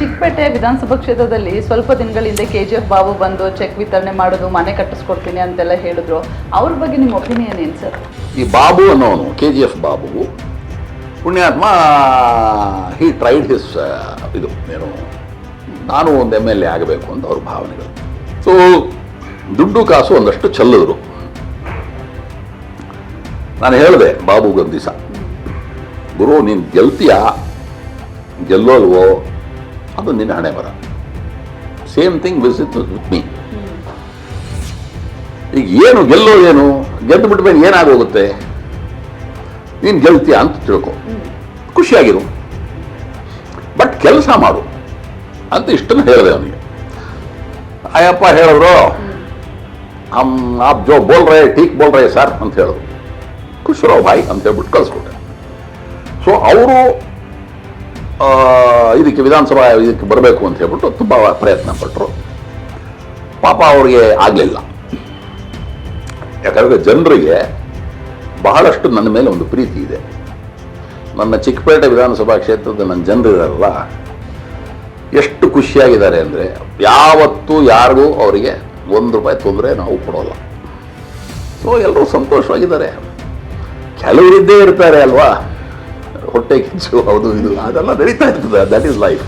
ಚಿಕ್ಕಪೇಟೆ ವಿಧಾನಸಭಾ ಕ್ಷೇತ್ರದಲ್ಲಿ ಸ್ವಲ್ಪ ದಿನಗಳ ಹಿಂದೆ ಕೆ ಜಿ ಎಫ್ ಬಾಬು ಬಂದು ಚೆಕ್ ವಿತರಣೆ ಮಾಡೋದು, ಮನೆ ಕಟ್ಟಿಸ್ಕೊಡ್ತೀನಿ ಅಂತೆಲ್ಲ ಹೇಳಿದ್ರು. ಅವ್ರ ಬಗ್ಗೆ ನಿಮ್ಮ ಒಪಿನಿಯನ್ ಏನು ಸರ್? ಈ ಬಾಬು ಅನ್ನೋನು, ಕೆ ಜಿ ಎಫ್ ಬಾಬು, ಪುಣ್ಯಾತ್ಮ ಹಿ ಟ್ರೈಡ್ ಹಿಸ್ ಇದು, ಏನು, ನಾನು ಒಂದು ಎಂ ಎಲ್ ಎ ಆಗಬೇಕು ಅಂತ ಅವ್ರ ಭಾವನೆಗಳು. ಸೊ ದುಡ್ಡು ಕಾಸು ಒಂದಷ್ಟು ಚೆಲ್ಲಿದ್ರು ನಾನು ಹೇಳಿದೆ ಬಾಬು ದಿವಸ ಗುರು, ನೀನು ಗೆಲ್ತೀಯಾ? ಗೆಲ್ಲೋಲ್ವೋ ಅದು ನಿನ್ನ ಹಣೆ ಬರ ಸೇಮ್ ಥಿಂಗ್ ವಿಸಿತ್ ವಿತ್ ಮೀ ಈಗ ಏನು ಗೆಲ್ಲೋದೇನು ಗೆದ್ದು ಬಿಟ್ಮೇಲೆ ಏನಾಗೋಗುತ್ತೆ ನೀನು ಗೆಲ್ತೀಯ ಅಂತ ತಿಳ್ಕೊ. ಖುಷಿಯಾಗಿರು. ಬಟ್ ಕೆಲಸ ಮಾಡು. ಅಂತ ಇಷ್ಟನ್ನು ಹೇಳಿದೆ ಅವನಿಗೆ. ಅಯ್ಯಪ್ಪ ಹೇಳಿದ್ರು ಆಪ್ ಜೋ ಬೋಲ್ ರೇ, ಟೀಕ್ ಬೋಲ್ ರೇ ಸರ್ ಅಂತ ಹೇಳಿದ್ರು ಖುಷಿರೋ ಬಾಯ್ ಅಂತ ಹೇಳ್ಬಿಟ್ಟು ಕಳಿಸ್ಕೊಟ್ಟೆ. ಸೊ ಅವರು ಇದಕ್ಕೆ ವಿಧಾನಸಭಾ ಇದಕ್ಕೆ ಬರಬೇಕು ಅಂತ ಹೇಳ್ಬಿಟ್ಟು ತುಂಬ ಪ್ರಯತ್ನ ಪಟ್ಟರು ಪಾಪ ಅವರಿಗೆ ಆಗಲಿಲ್ಲ. ಯಾಕಂದರೆ ಜನರಿಗೆ ಬಹಳಷ್ಟು ನನ್ನ ಮೇಲೆ ಒಂದು ಪ್ರೀತಿ ಇದೆ. ನನ್ನ ಚಿಕ್ಕಪೇಟೆ ವಿಧಾನಸಭಾ ಕ್ಷೇತ್ರದ ನನ್ನ ಜನರಿರಲ್ಲ, ಎಷ್ಟು ಖುಷಿಯಾಗಿದ್ದಾರೆ ಅಂದರೆ ಯಾವತ್ತೂ ಯಾರಿಗೂ ಅವರಿಗೆ ಒಂದು ರೂಪಾಯಿ ತೊಂದರೆ ನಾವು ಕೊಡೋಲ್ಲ. ಸೊ ಎಲ್ಲರೂ ಸಂತೋಷವಾಗಿದ್ದಾರೆ. ಕೆಲವರಿದ್ದೇ ಇರ್ತಾರೆ ಅಲ್ವಾ? ಹೊಟ್ಟೆ ಕಿಚ್ಚು. ಹೌದು ಇದು ಅದೆಲ್ಲ ನಡೀತಾ ಇರ್ತದೆ. That is life